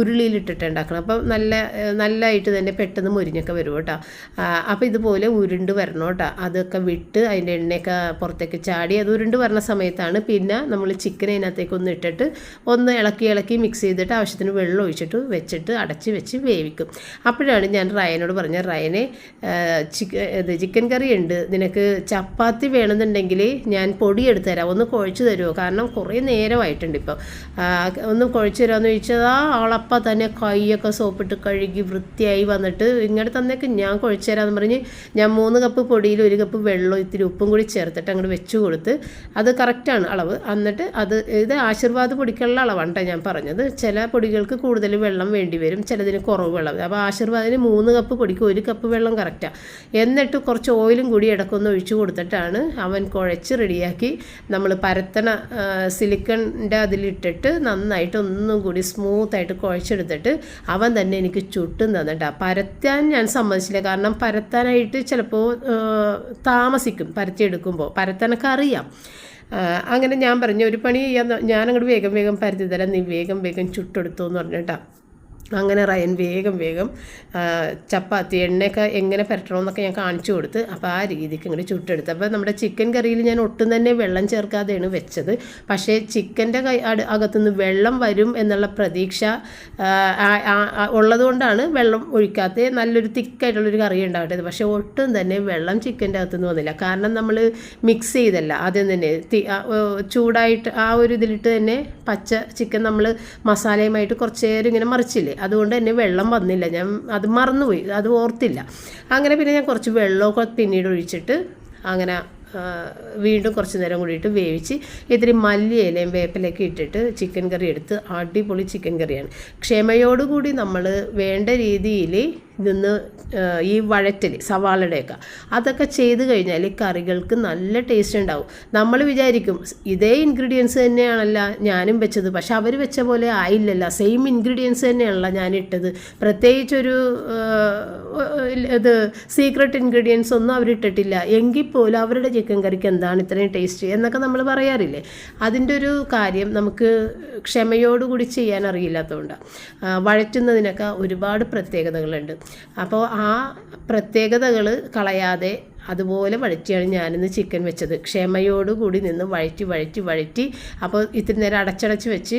ഉരുളിയിലിട്ടിട്ട് ഉണ്ടാക്കണം അപ്പം നല്ല നല്ലതായിട്ട് തന്നെ പെട്ടെന്ന് മുരിഞ്ഞൊക്കെ വരും കേട്ടോ. അപ്പോൾ ഇതുപോലെ ഉരുണ്ട് വരണം കേട്ടോ. അതൊക്കെ വിട്ട് അതിന്റെ എണ്ണയൊക്കെ പുറത്തേക്ക് ചാടി അത് ഉരുണ്ട് വരുന്ന സമയത്താണ് പിന്നെ നമ്മൾ ചിക്കൻ അതിനകത്തേക്ക് ഒന്ന് ഇട്ടിട്ട് ഒന്ന് ഇളക്കി ഇളക്കി മിക്സ് ചെയ്തിട്ട് ആവശ്യത്തിന് വെള്ളം ഒഴിച്ചിട്ട് വെച്ചിട്ട് അടച്ച് വെച്ച് വേവിക്കും. അപ്പോഴാണ് ഞാൻ റയനോട് പറഞ്ഞത് റയനെ ചിക്ക ഇത് ചിക്കൻ കറി ഉണ്ട്. നിനക്ക് ചപ്പാത്തി വേണമെന്നുണ്ടെങ്കിൽ ഞാൻ പൊടി എടുത്ത് തരാം. ഒന്ന് കുഴച്ച് തരുമോ? കാരണം കുറേ നേരമായിട്ടുണ്ട് ഇപ്പോൾ ഒന്ന് കുഴച്ചു തരാമെന്ന് ചോദിച്ചാൽ ആ ആളപ്പം തന്നെ കൈയൊക്കെ സോപ്പിട്ട് കഴുകി വൃത്തിയായി വന്നിട്ട് ഇങ്ങോട്ട് തന്നേക്ക് ഞാൻ കുഴച്ചു തരാമെന്ന് പറഞ്ഞ് ഞാൻ മൂന്ന് കപ്പ് പൊടിയിൽ ഒരു കപ്പ് വെള്ളം ഇത്തിരി ഉപ്പും കൂടി ചേർത്തിട്ട് അങ്ങോട്ട് വെച്ച് കൊടുത്ത് അത് കറക്റ്റാണ് അളവ്. എന്നിട്ട് അത് ഇത് ആശീർവാദ് പൊടിക്കുള്ള അളവാണ് കേട്ടോ ഞാൻ പറഞ്ഞത്. ചില പൊടികൾക്ക് കൂടുതൽ വെള്ളം വേണ്ടി വരും ചിലതിന് കുറവ് വെള്ളം അപ്പോൾ ആശീർവാദിന് മൂന്ന് കപ്പ് പൊടിക്ക് ഒരു കപ്പ് വെള്ളം കറക്റ്റാണ് എന്നിട്ട് കുറച്ച് ഓയിലും കൂടി ഇടക്കൊന്ന് ഒഴിച്ചു കൊടുത്തിട്ടാണ് അവൻ കുഴച്ച് റെഡിയാക്കി നമ്മൾ പരത്തണ സിലിക്കണിന്റെ അതിലിട്ടിട്ട് നന്നായിട്ട് ഒന്നും കൂടി സ്മൂത്തായിട്ട് കുഴച്ചെടുത്തിട്ട് അവൻ തന്നെ എനിക്ക് ചുട്ടും തന്നിട്ടാ. പരത്താൻ ഞാൻ സമ്മതിച്ചില്ല. കാരണം പരത്താനായിട്ട് ചിലപ്പോൾ താമസിക്കും പരത്തിയെടുക്കുമ്പോൾ പരത്താനൊക്കെ അറിയാം. അങ്ങനെ ഞാൻ പറഞ്ഞു ഒരു പണി ഞാൻ അങ്ങോട്ട് വേഗം വേഗം പരത്തി തരാം. നീ വേഗം വേഗം ചുട്ടെടുത്തു എന്ന് പറഞ്ഞിട്ടാ. അങ്ങനെ റയൻ വേഗം വേഗം ചപ്പാത്തി എണ്ണയൊക്കെ എങ്ങനെ പുരട്ടണമെന്നൊക്കെ ഞാൻ കാണിച്ചു കൊടുത്ത് അപ്പോൾ ആ രീതിക്ക് ഇങ്ങനെ ചുട്ടെടുത്ത്. അപ്പോൾ നമ്മുടെ ചിക്കൻ കറിയിൽ ഞാൻ ഒട്ടും തന്നെ വെള്ളം ചേർക്കാതെയാണ് വെച്ചത്. പക്ഷേ ചിക്കന്റെ കൈ അകത്തുനിന്ന് വെള്ളം വരും എന്നുള്ള പ്രതീക്ഷ ഉള്ളതുകൊണ്ടാണ് വെള്ളം ഒഴിക്കാത്ത നല്ലൊരു തിക്കായിട്ടുള്ളൊരു കറി ഉണ്ടാകട്ടത് പക്ഷേ ഒട്ടും തന്നെ വെള്ളം ചിക്കന്റെ അകത്തുനിന്ന് വന്നില്ല. കാരണം നമ്മൾ മിക്സ് ചെയ്തല്ല. ആദ്യം തന്നെ ചൂടായിട്ട് ആ ഒരു ഇതിലിട്ട് തന്നെ പച്ച ചിക്കൻ നമ്മൾ മസാലയുമായിട്ട് കുറച്ച് ഇങ്ങനെ മറിച്ചില്ലേ അതുകൊണ്ട് തന്നെ വെള്ളം വന്നില്ല. ഞാൻ അത് മറന്നുപോയി. അത് ഓർത്തില്ല. അങ്ങനെ പിന്നെ ഞാൻ കുറച്ച് വെള്ളമൊക്കെ പിന്നീട് ഒഴിച്ചിട്ട് അങ്ങനെ വീണ്ടും കുറച്ച് നേരം കൂടിയിട്ട് വേവിച്ച് ഇത്തിരി മല്ലിയിലയും വേപ്പിലൊക്കെ ഇട്ടിട്ട് ചിക്കൻ കറി എടുത്ത് അടിപൊളി ചിക്കൻ കറിയാണ്. ക്ഷമയോടുകൂടി നമ്മൾ വേണ്ട രീതിയിൽ നിന്ന് ഈ വഴറ്റൽ സവാളയുടെയൊക്കെ. അതൊക്കെ ചെയ്ത് കഴിഞ്ഞാൽ കറികൾക്ക് നല്ല ടേസ്റ്റ് ഉണ്ടാവും. നമ്മൾ വിചാരിക്കും ഇതേ ഇൻഗ്രീഡിയൻസ് തന്നെയാണല്ല ഞാനും വെച്ചത്. പക്ഷെ അവർ വെച്ച പോലെ ആയില്ലല്ല. സെയിം ഇൻഗ്രീഡിയൻസ് തന്നെയാണല്ലോ ഞാൻ ഇട്ടത്. പ്രത്യേകിച്ചൊരു ഇത് സീക്രട്ട് ഇൻഗ്രീഡിയൻസ് ഒന്നും അവരിട്ടിട്ടില്ല എങ്കിൽ പോലും അവരുടെ ചിക്കൻ കറിക്ക് എന്താണ് ഇത്രയും ടേസ്റ്റ് എന്നൊക്കെ നമ്മൾ പറയാറില്ലേ? അതിന്റെ ഒരു കാര്യം നമുക്ക് ക്ഷമയോടുകൂടി ചെയ്യാൻ അറിയില്ലാത്തതുകൊണ്ടാണ് വഴറ്റുന്നതിനൊക്കെ ഒരുപാട് പ്രത്യേകതകളുണ്ട്. അപ്പോൾ ആ പ്രത്യേകതകൾ കളയാതെ അതുപോലെ വഴറ്റിയാണ് ഞാനിന്ന് ചിക്കൻ വെച്ചത്. ക്ഷമയോടുകൂടി നിന്ന് വഴറ്റി വഴറ്റി വഴറ്റി. അപ്പോൾ ഇത്തിരി നേരം അടച്ചടച്ച് വെച്ച്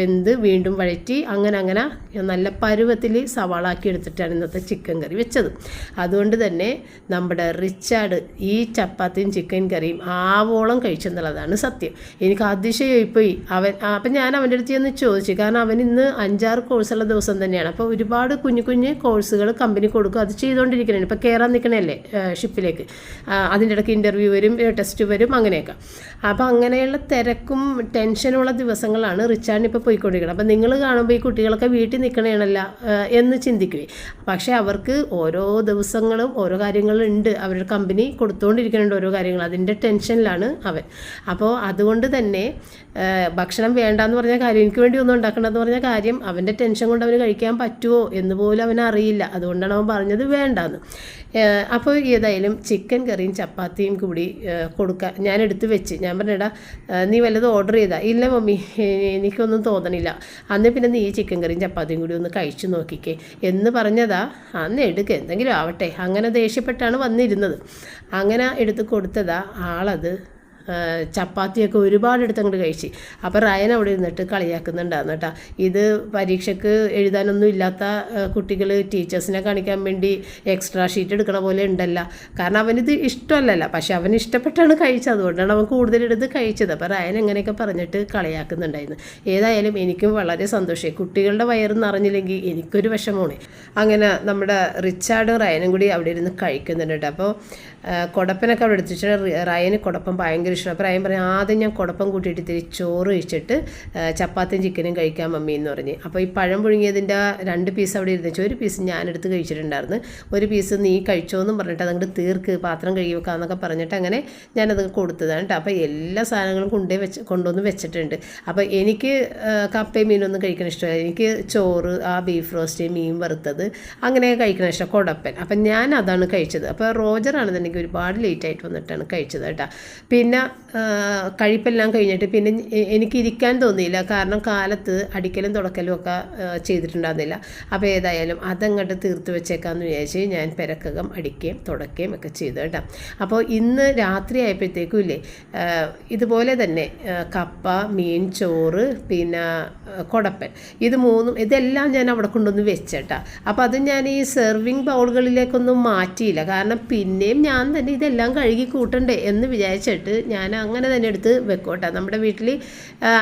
വെന്ത് വീണ്ടും വഴറ്റി അങ്ങനെ അങ്ങനെ നല്ല പരുവത്തിൽ സവാളാക്കി എടുത്തിട്ടാണ് ഇന്നത്തെ ചിക്കൻ കറി വെച്ചത്. അതുകൊണ്ട് തന്നെ നമ്മുടെ റിച്ചാർഡ് ഈ ചപ്പാത്തിയും ചിക്കൻ കറിയും ആവോളം കഴിച്ചെന്നുള്ളതാണ് സത്യം. എനിക്ക് അതിശയമായി പോയി. അവൻ അപ്പം ഞാൻ അവന്റെ അടുത്ത് ചെന്ന് ചോദിച്ചു. കാരണം അവൻ ഇന്ന് അഞ്ചാറ് കോഴ്സുള്ള ദിവസം തന്നെയാണ്. അപ്പോൾ ഒരുപാട് കുഞ്ഞു കുഞ്ഞ് കോഴ്സുകൾ കമ്പനി കൊടുക്കും. അത് ചെയ്തുകൊണ്ടിരിക്കണേ. ഇപ്പോൾ കയറാൻ നിൽക്കണല്ലേ ഷിപ്പിലേക്ക്? അതിന്റെ ഇടയ്ക്ക് ഇന്റർവ്യൂ വരും ടെസ്റ്റ് വരും അങ്ങനെയൊക്കെ. അപ്പോൾ അങ്ങനെയുള്ള തിരക്കും ടെൻഷനുള്ള ദിവസങ്ങളാണ് റിച്ചാർഡിന് ഇപ്പോൾ പോയിക്കൊണ്ടിരിക്കുന്നത്. അപ്പോൾ നിങ്ങൾ കാണുമ്പോൾ ഈ കുട്ടികളൊക്കെ വീട്ടിൽ നിൽക്കണേണല്ല എന്ന് ചിന്തിക്കുകയും പക്ഷേ അവർക്ക് ഓരോ ദിവസങ്ങളും ഓരോ കാര്യങ്ങളുണ്ട്. അവരുടെ കമ്പനി കൊടുത്തുകൊണ്ടിരിക്കുന്നുണ്ട് ഓരോ കാര്യങ്ങൾ. അതിന്റെ ടെൻഷനിലാണ് അവൻ. അപ്പോൾ അതുകൊണ്ട് തന്നെ ഭക്ഷണം വേണ്ടാന്ന് പറഞ്ഞ കാര്യം എനിക്ക് വേണ്ടി ഒന്നും ഉണ്ടാക്കണമെന്ന് പറഞ്ഞ കാര്യം അവന്റെ ടെൻഷൻ കൊണ്ട് അവന് കഴിക്കാൻ പറ്റുമോ എന്ന് പോലും അവനറിയില്ല അതുകൊണ്ടാണ് അവൻ പറഞ്ഞത് വേണ്ടാന്ന്. അപ്പോൾ ഏതായാലും ചിക്കൻ കറിയും ചപ്പാത്തിയും കൂടി കൊടുക്കാൻ ഞാൻ എടുത്ത് വെച്ച്. ഞാൻ പറഞ്ഞടാ നീ വല്ലതും ഓർഡർ ചെയ്താൽ ഇല്ല മമ്മി. എനിക്കൊന്നും തോന്നണില്ല. അന്ന് പിന്നെ നീ ചിക്കൻ കറിയും ചപ്പാത്തിയും കൂടി ഒന്ന് കഴിച്ചു നോക്കിക്കേ. എന്ന് പറഞ്ഞതാ അന്ന് എടുക്ക. എന്തെങ്കിലും ആവട്ടെ. അങ്ങനെ ദേഷ്യപ്പെട്ടാണ് വന്നിരുന്നത്. അങ്ങനെ എടുത്ത് കൊടുത്തതാ ആളത്. ചപ്പാത്തിയൊക്കെ ഒരുപാട് എടുത്ത് അങ്ങോട്ട് കഴിച്ചു. അപ്പോൾ റയൻ അവിടെ ഇരുന്നിട്ട് കളിയാക്കുന്നുണ്ടായിരുന്നു കേട്ടോ. ഇത് പരീക്ഷയ്ക്ക് എഴുതാനൊന്നും ഇല്ലാത്ത കുട്ടികൾ ടീച്ചേഴ്സിനെ കാണിക്കാൻ വേണ്ടി എക്സ്ട്രാ ഷീറ്റ് എടുക്കണ പോലെ ഉണ്ടല്ല. കാരണം അവനിത് ഇഷ്ടമല്ലല്ല. പക്ഷെ അവന് ഇഷ്ടപ്പെട്ടാണ് കഴിച്ചത്. അതുകൊണ്ടാണ് അവൻ കൂടുതലെടുത്ത് കഴിച്ചത്. അപ്പോൾ റയൻ എങ്ങനെയൊക്കെ പറഞ്ഞിട്ട് കളിയാക്കുന്നുണ്ടായിരുന്നു. ഏതായാലും എനിക്കും വളരെ സന്തോഷമായി. കുട്ടികളുടെ വയറ് നിറഞ്ഞില്ലെങ്കിൽ എനിക്കൊരു വിഷമമാണ്. അങ്ങനെ നമ്മുടെ റിച്ചാർഡും റയനും കൂടി അവിടെ ഇരുന്ന് കഴിക്കുന്നുണ്ട് അപ്പോൾ കുടപ്പനൊക്കെ അവിടെ എടുത്തിട്ട് റയന് കുടപ്പം ഭയങ്കര ഇഷ്ടം അപ്പോൾ റയൻ പറഞ്ഞു ആദ്യം ഞാൻ കുടപ്പം കൂട്ടിയിട്ട് ഇത്തിരി ചോറ് കഴിച്ചിട്ട് ചപ്പാത്തിയും ചിക്കനും കഴിക്കാൻ മമ്മി എന്ന് പറഞ്ഞ്. അപ്പോൾ ഈ പഴം പുഴുങ്ങിയതിന്റെ രണ്ട് പീസ് അവിടെ ഇരുന്ന് ഒരു പീസ് ഞാനെടുത്ത് കഴിച്ചിട്ടുണ്ടായിരുന്നു. ഒരു പീസ് നീ കഴിച്ചോ എന്നും പറഞ്ഞിട്ട് അതങ്ങോട്ട് തീർക്ക് പാത്രം കഴുകി വെക്കാമെന്നൊക്കെ പറഞ്ഞിട്ട് അങ്ങനെ ഞാനത് കൊടുത്തതാണ് കേട്ടോ. അപ്പോൾ എല്ലാ സാധനങ്ങളും കൊണ്ടേ വെച്ച് കൊണ്ടുവന്ന് വെച്ചിട്ടുണ്ട്. അപ്പോൾ എനിക്ക് കപ്പയും മീനൊന്നും കഴിക്കാൻ ഇഷ്ടമല്ല. എനിക്ക് ചോറ് ആ ബീഫ് റോസ്റ്റ് മീൻ വറുത്തത് അങ്ങനെ കഴിക്കണം ഇഷ്ടം കുടപ്പൻ. അപ്പം ഞാൻ അതാണ് കഴിച്ചത്. അപ്പോൾ റോജർ റോജറാണെന്നുണ്ടെങ്കിൽ ഒരുപാട് ലേറ്റ് ആയിട്ട് വന്നിട്ടാണ് കഴിച്ചത് കേട്ടോ. പിന്നെ കഴിപ്പെല്ലാം കഴിഞ്ഞിട്ട് പിന്നെ എനിക്ക് ഇരിക്കാൻ തോന്നിയില്ല. കാരണം കാലത്ത് അടിക്കലും തുടക്കലും ഒക്കെ ചെയ്തിട്ടുണ്ടായിരുന്നില്ല. അപ്പോൾ ഏതായാലും അതങ്ങോട്ട് തീർത്ത് വെച്ചേക്കാമെന്ന് വിചാരിച്ച് ഞാൻ പെരക്കകം അടിക്കുകയും തുടക്കുകയും ഒക്കെ ചെയ്തു കേട്ടോ. അപ്പോൾ ഇന്ന് രാത്രി ആയപ്പോഴത്തേക്കും ഇല്ലേ ഇതുപോലെ തന്നെ കപ്പ മീൻ ചോറ് പിന്നെ കൊടപ്പൻ ഇത് മൂന്നും ഇതെല്ലാം ഞാൻ അവിടെ കൊണ്ടുവന്ന് വെച്ചേട്ടാ. അപ്പോൾ അത് ഞാൻ ഈ സെർവിങ് ബൗളുകളിലേക്കൊന്നും മാറ്റിയില്ല. കാരണം പിന്നെയും ഞാൻ തന്നെ ഇതെല്ലാം കഴുകി കൂട്ടണ്ടേ എന്ന് വിചാരിച്ചിട്ട് ഞാൻ അങ്ങനെ തന്നെ എടുത്ത് വെക്കോട്ടെ. നമ്മുടെ വീട്ടിൽ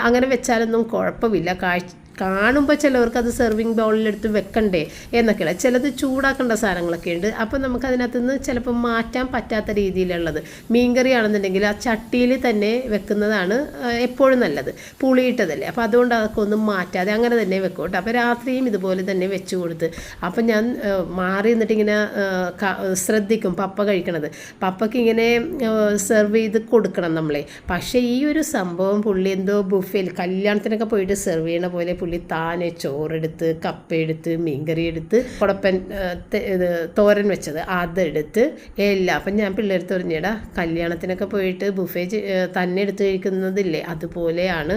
അങ്ങനെ വെച്ചാലൊന്നും കുഴപ്പമില്ല. കാഴ്ച കാണുമ്പോൾ ചിലവർക്ക് അത് സെർവിങ് ബൗളിലെടുത്ത് വെക്കണ്ടേ എന്നൊക്കെയുള്ള ചിലത് ചൂടാക്കേണ്ട സാധനങ്ങളൊക്കെ ഉണ്ട്. അപ്പോൾ നമുക്ക് അതിനകത്ത് നിന്ന് ചിലപ്പോൾ മാറ്റാൻ പറ്റാത്ത രീതിയിലുള്ളത്. മീൻകറി ആണെന്നുണ്ടെങ്കിൽ ആ ചട്ടിയിൽ തന്നെ വെക്കുന്നതാണ് എപ്പോഴും നല്ലത്. പുളിയിട്ടതല്ലേ. അപ്പോൾ അതുകൊണ്ട് അതൊക്കെ ഒന്നും മാറ്റാതെ അങ്ങനെ തന്നെ വെക്കും കേട്ടോ അപ്പോൾ രാത്രിയും ഇതുപോലെ തന്നെ വെച്ച് കൊടുത്ത്. അപ്പം ഞാൻ മാറി നിന്നിട്ട് ഇങ്ങനെ ശ്രദ്ധിക്കും പപ്പ കഴിക്കണത്. പപ്പയ്ക്ക് ഇങ്ങനെ സെർവ് ചെയ്ത് കൊടുക്കണം നമ്മളെ. പക്ഷേ ഈ ഒരു സംഭവം പുള്ളി എന്തോ ബുഫേൽ കല്യാണത്തിനൊക്കെ പോയിട്ട് സെർവ് ചെയ്യണ പോലെ പുള്ളി താനെ ചോറെടുത്ത് കപ്പയെടുത്ത് മീൻകറി എടുത്ത് കുടപ്പൻ തോരൻ വെച്ചത്. അതെടുത്ത് എല്ലാം. അപ്പം ഞാൻ പിള്ളേർക്ക് പറഞ്ഞേടാ കല്യാണത്തിനൊക്കെ പോയിട്ട് ബുഫേ തന്നെ എടുത്ത് കഴിക്കുന്നതില്ലേ? അതുപോലെയാണ്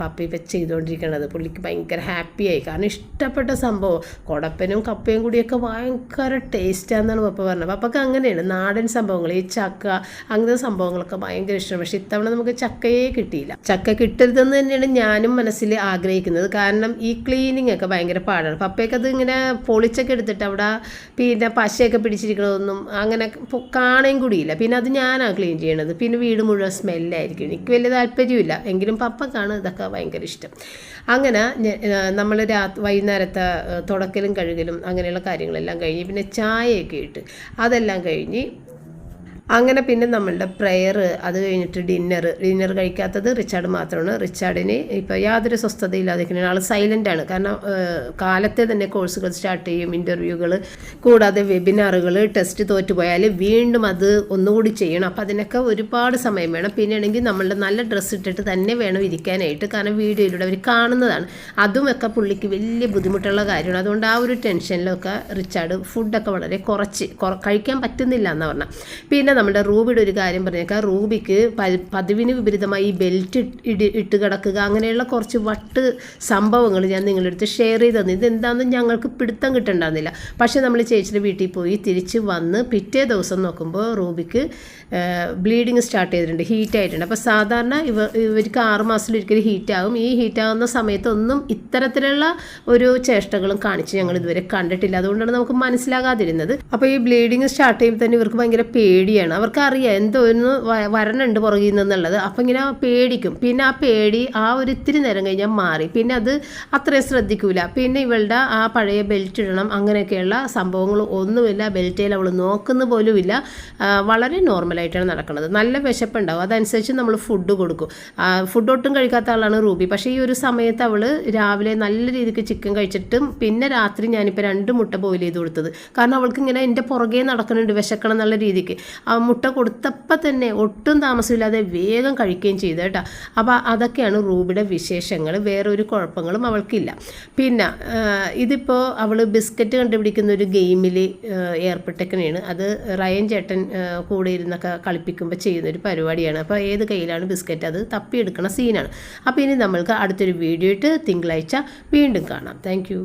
പപ്പി ഇപ്പം ചെയ്തുകൊണ്ടിരിക്കുന്നത് പുള്ളിക്ക് ഭയങ്കര ഹാപ്പിയായി. കാരണം ഇഷ്ടപ്പെട്ട സംഭവം. കുടപ്പനും കപ്പയും കൂടിയൊക്കെ ഭയങ്കര ടേസ്റ്റാണെന്നാണ് പപ്പ പറഞ്ഞത്. പപ്പക്ക് അങ്ങനെയാണ് നാടൻ സംഭവങ്ങൾ. ഈ ചക്ക അങ്ങനത്തെ സംഭവങ്ങളൊക്കെ ഭയങ്കര ഇഷ്ടമാണ് പക്ഷെ ഇത്തവണ നമുക്ക് ചക്കയെ കിട്ടിയില്ല. ചക്ക കിട്ടരുതെന്ന് തന്നെയാണ് ഞാനും മനസ്സിൽ ആഗ്രഹിക്കുന്നത്. കാരണം ഈ ക്ലീനിങ് ഒക്കെ ഭയങ്കര പാടാണ്. പപ്പയൊക്കെ അത് ഇങ്ങനെ പൊളിച്ചൊക്കെ എടുത്തിട്ട് അവിടെ പിന്നെ പശയൊക്കെ പിടിച്ചിരിക്കണതൊന്നും അങ്ങനെ കാണുകയും കൂടിയില്ല. പിന്നെ അത് ഞാനാണ് ക്ലീൻ ചെയ്യണത്. പിന്നെ വീട് മുഴുവൻ സ്മെല്ലായിരിക്കും എനിക്ക് വലിയ താല്പര്യമില്ല. എങ്കിലും പപ്പക്കാണ് ഇതൊക്കെ ഭയങ്കര ഇഷ്ടം. അങ്ങനെ നമ്മൾ രാ വൈകുന്നേരത്തെ തുടക്കലും കഴുകലും അങ്ങനെയുള്ള കാര്യങ്ങളെല്ലാം കഴിഞ്ഞ് പിന്നെ ചായയൊക്കെ ഇട്ട് അതെല്ലാം കഴിഞ്ഞ് അങ്ങനെ പിന്നെ നമ്മളുടെ പ്രെയർ അത് കഴിഞ്ഞിട്ട് ഡിന്നർ ഡിന്നർ കഴിക്കാത്തത് റിച്ചാർഡ് മാത്രമാണ്. റിച്ചാർഡിന് ഇപ്പോൾ യാതൊരു സ്വസ്ഥതയില്ലാതിരിക്കുന്ന ആൾ സൈലന്റ് ആണ്. കാരണം കാലത്തെ തന്നെ കോഴ്സുകൾ സ്റ്റാർട്ട് ചെയ്യും ഇന്റർവ്യൂകൾ കൂടാതെ വെബിനാറുകൾ ടെസ്റ്റ് തോറ്റുപോയാൽ വീണ്ടും അത് ഒന്നുകൂടി ചെയ്യണം. അപ്പോൾ അതിനൊക്കെ ഒരുപാട് സമയം വേണം. പിന്നെയാണെങ്കിൽ നമ്മളുടെ നല്ല ഡ്രസ്സ് ഇട്ടിട്ട് തന്നെ വേണം ഇരിക്കാനായിട്ട്. കാരണം വീഡിയോയിലൂടെ അവർ കാണുന്നതാണ്. അതുമൊക്കെ പുള്ളിക്ക് വലിയ ബുദ്ധിമുട്ടുള്ള കാര്യമാണ്. അതുകൊണ്ട് ആ ഒരു ടെൻഷനിലൊക്കെ റിച്ചാർഡ് ഫുഡൊക്കെ വളരെ കുറച്ച്. കഴിക്കാൻ പറ്റുന്നില്ല എന്ന് പറഞ്ഞാൽ പിന്നെ നമ്മുടെ റൂബിയുടെ ഒരു കാര്യം പറഞ്ഞേക്കാം. റൂബിക്ക് പതിവിന് വിപരീതമായി ബെൽറ്റ് ഇടി ഇട്ട് കിടക്കുക അങ്ങനെയുള്ള കുറച്ച് വട്ട് സംഭവങ്ങൾ ഞാൻ നിങ്ങളുടെ അടുത്ത് ഷെയർ ചെയ്ത് തന്നു. ഇതെന്താണെന്ന് ഞങ്ങൾക്ക് പിടുത്തം കിട്ടണ്ടായിരുന്നില്ല. പക്ഷേ നമ്മൾ ചേച്ചിയുടെ വീട്ടിൽ പോയി തിരിച്ച് വന്ന് പിറ്റേ ദിവസം നോക്കുമ്പോൾ റൂബിക്ക് ബ്ലീഡിങ് സ്റ്റാർട്ട് ചെയ്തിട്ടുണ്ട് ഹീറ്റ് ആയിട്ടുണ്ട്. അപ്പോൾ സാധാരണ ഇവ ഇവർക്ക് ആറ് ഹീറ്റാകും ഈ ഹീറ്റാകുന്ന സമയത്തൊന്നും ഇത്തരത്തിലുള്ള ഒരു ചേഷ്ടകളും കാണിച്ച് ഞങ്ങൾ ഇതുവരെ കണ്ടിട്ടില്ല. അതുകൊണ്ടാണ് നമുക്ക് മനസ്സിലാകാതിരുന്നത്. അപ്പോൾ ഈ ബ്ലീഡിങ് സ്റ്റാർട്ട് ചെയ്യുമ്പോൾ തന്നെ ഇവർക്ക് ഭയങ്കര പേടിയാണ്. അവർക്ക് അറിയാം എന്തോ ഒന്ന് വരണുണ്ട് പുറകിൽ നിന്നുള്ളത്. അപ്പം ഇങ്ങനെ പേടിക്കും. പിന്നെ ആ പേടി ആ ഒരു ഇത്തിരി നേരം കഴിഞ്ഞാൽ മാറി. പിന്നെ അത് അത്രയും ശ്രദ്ധിക്കൂല. പിന്നെ ഇവളുടെ ആ പഴയ ബെൽറ്റ് ഇടണം. അങ്ങനെയൊക്കെയുള്ള സംഭവങ്ങൾ ഒന്നുമില്ല. ബെൽറ്റയിൽ അവൾ നോക്കുന്ന പോലുമില്ല. വളരെ നോർമലായിട്ടാണ് നടക്കുന്നത്. നല്ല വിശപ്പുണ്ടാവും. അതനുസരിച്ച് നമ്മൾ ഫുഡ് കൊടുക്കും. ഫുഡ് ഒട്ടും കഴിക്കാത്ത ആളാണ് റൂബി. പക്ഷേ ഈ ഒരു സമയത്ത് അവൾ രാവിലെ നല്ല രീതിക്ക് ചിക്കൻ കഴിച്ചിട്ടും പിന്നെ രാത്രി ഞാനിപ്പോൾ രണ്ട് മുട്ട ബോയിൽ ചെയ്ത് കൊടുത്തത്. കാരണം അവൾക്ക് ഇങ്ങനെ എന്റെ പുറകെ നടക്കുന്നുണ്ട്. വിശക്കണം എന്നുള്ള രീതിക്ക്. മുട്ട കൊടുത്തപ്പോൾ തന്നെ ഒട്ടും താമസമില്ലാതെ വേഗം കഴിക്കുകയും ചെയ്തു കേട്ടോ. അപ്പോൾ അതൊക്കെയാണ് റൂബിയുടെ വിശേഷങ്ങൾ. വേറെ ഒരു കുഴപ്പങ്ങളും അവൾക്കില്ല. പിന്നെ ഇതിപ്പോൾ അവൾ ബിസ്ക്കറ്റ് കണ്ടുപിടിക്കുന്ന ഒരു ഗെയിമിൽ ഏർപ്പെട്ടേക്കണേണ്. അത് റയൻ ചേട്ടൻ കൂടെ ഇരുന്നൊക്കെ കളിപ്പിക്കുമ്പോൾ ചെയ്യുന്നൊരു പരിപാടിയാണ്. അപ്പോൾ ഏത് കയ്യിലാണ് ബിസ്ക്കറ്റ്? അത് തപ്പിയെടുക്കണ സീനാണ്. അപ്പോൾ ഇനി നമ്മൾക്ക് അടുത്തൊരു വീഡിയോ ഇട്ട് തിങ്കളാഴ്ച വീണ്ടും കാണാം. താങ്ക്